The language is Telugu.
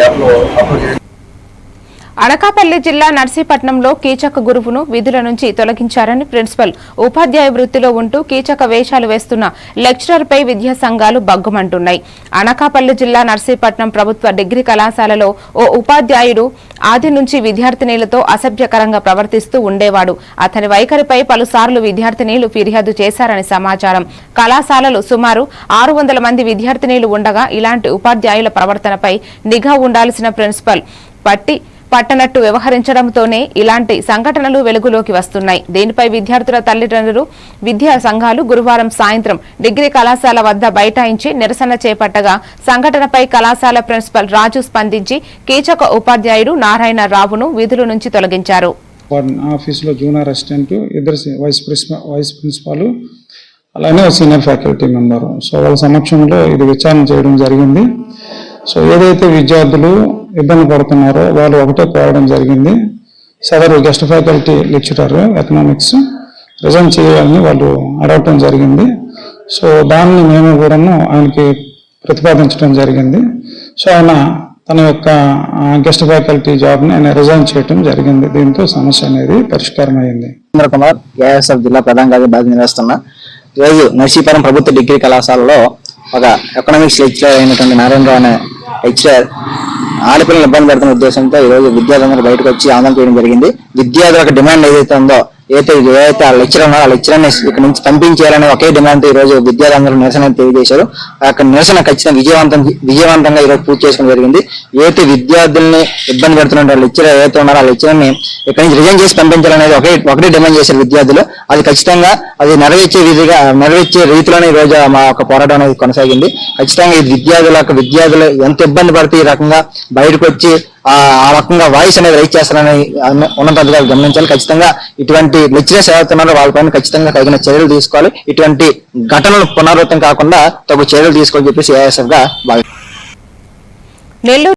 యాప్లో అప్లోడ్ చేయడం అనకాపల్లి జిల్లా నర్సీపట్నంలో కీచక గురువును విధుల నుంచి తొలగించారని ప్రిన్సిపల్ ఉపాధ్యాయ వృత్తిలో ఉంటూ కీచక వేషాలు వేస్తున్న లెక్చరర్పై విద్యా సంఘాలు బగ్గుమంటున్నాయి అనకాపల్లి జిల్లా నర్సీపట్నం ప్రభుత్వ డిగ్రీ కళాశాలలో ఓ ఉపాధ్యాయుడు ఆది నుంచి విద్యార్థినీలతో అసభ్యకరంగా ప్రవర్తిస్తూ ఉండేవాడు. అతని వైఖరిపై పలుసార్లు విద్యార్థినీలు ఫిర్యాదు చేశారని సమాచారం. కళాశాలలు సుమారు ఆరు వందల మంది విద్యార్థినీలు ఉండగా ఇలాంటి ఉపాధ్యాయుల ప్రవర్తనపై నిఘా ఉండాల్సిన ప్రిన్సిపల్ పట్టి పట్టనట్టు వ్యవహరించడంతోనే ఇలాంటి సంఘటనలు వెలుగులోకి వస్తున్నాయి. దీనిపై విద్యార్థుల తల్లిదండ్రులు విద్యా సంఘాలు గురువారం సాయంత్రం డిగ్రీ కళాశాల వద్ద బైఠాయించి నిరసన చేపట్టగా సంఘటనపై కళాశాల ప్రిన్సిపల్ రాజు స్పందించి కీచక ఉపాధ్యాయుడు నారాయణ రావును విధుల నుంచి తొలగించారు. జూనియర్ అసిస్టెంట్ ఇద్దరు వైస్ వైస్ ప్రిన్సిపాల్ అలానే సీనియర్ ఫ్యాకల్టీ మెంబరు. సో వాళ్ళ సమక్షంలో ఇది విచారణ చేయడం జరిగింది. సో ఏదైతే విద్యార్థులు ఇబ్బంది పడుతున్నారో. వాళ్ళు ఒకటే కోరడం జరిగింది. సదరు guest faculty lecturer economics. Resign చేయాలని వాళ్ళు అడగటం జరిగింది. సో దాన్ని మేము కూడాను ఆయనకి ప్రతిపాదించడం జరిగింది. సో ఆయన తన యొక్క గెస్ట్ ఫ్యాకల్టీ జాబ్ని ఆయన రిజైన్ చేయడం జరిగింది. దీంతో సమస్య అనేది పరిష్కారం అయింది చంద్ర కుమార్ ఏఎస్ఎఫ్ జిల్లా ప్రధాన కార్యదర్శి నిర్వహిస్తున్నా ఈరోజు నర్సీపురం ప్రభుత్వ డిగ్రీ కళాశాలలో ఒక ఎకనామిక్స్ లెక్చరర్ అయినటువంటి నారాయణరావు అనే లెక్చరర్ ఆడపిల్లలు ఇబ్బంది పెడుతున్న ఉద్దేశంతో ఈ రోజు విద్యార్థులందరూ బయటకు వచ్చి ఆందోళన చేయడం జరిగింది. విద్యార్థులకు డిమాండ్ ఏదైతే ఉందో ఏదైతే ఏదైతే ఆ లెక్చర్ ఉన్నారో ఆ లెక్చరర్ని ఇక్కడ నుంచి పంపించేయాలని ఒకే డిమాండ్ ఈ రోజు విద్యార్థులందరూ నిరసన తెలియజేశారు. ఆ యొక్క నిరసన ఖచ్చితంగా విజయవంతం విజయవంతంగా ఈరోజు పూర్తి చేసుకోవడం జరిగింది. ఏదైతే విద్యార్థుల్ని ఇబ్బంది పెడుతున్న లెక్చరర్ ఏదైతే ఉన్నారో ఆ లెక్చరర్ని ఇక్కడ నుంచి రిజైన్ చేసి పంపించాలనేది ఒకే ఒకటే డిమాండ్ చేశారు విద్యార్థులు. అది ఖచ్చితంగా అది నెరవేర్చే విధిగా నెరవేర్చే రీతిలోనే ఈ రోజు మా యొక్క పోరాటం అనేది కొనసాగింది. ఖచ్చితంగా ఈ విద్యార్థుల యొక్క విద్యార్థులు ఎంత ఇబ్బంది పడితే ఈ రకంగా బయటకు వచ్చి ఆ ఆ రకంగా వాయిస్ అనేది రైట్ చేస్తారని ఉన్నతాధికారులు గమనించాలి. ఖచ్చితంగా ఇటువంటి లెక్చరర్స్ ఎవరుతున్నారో వాళ్ళపైన ఖచ్చితంగా తగిన చర్యలు తీసుకోవాలి. ఇటువంటి ఘటనలు పునరావృతం కాకుండా తగు చర్యలు తీసుకోవాలని చెప్పేసి ఏఎస్ఎఫ్గా భావిస్తున్నాను నెల్లూరు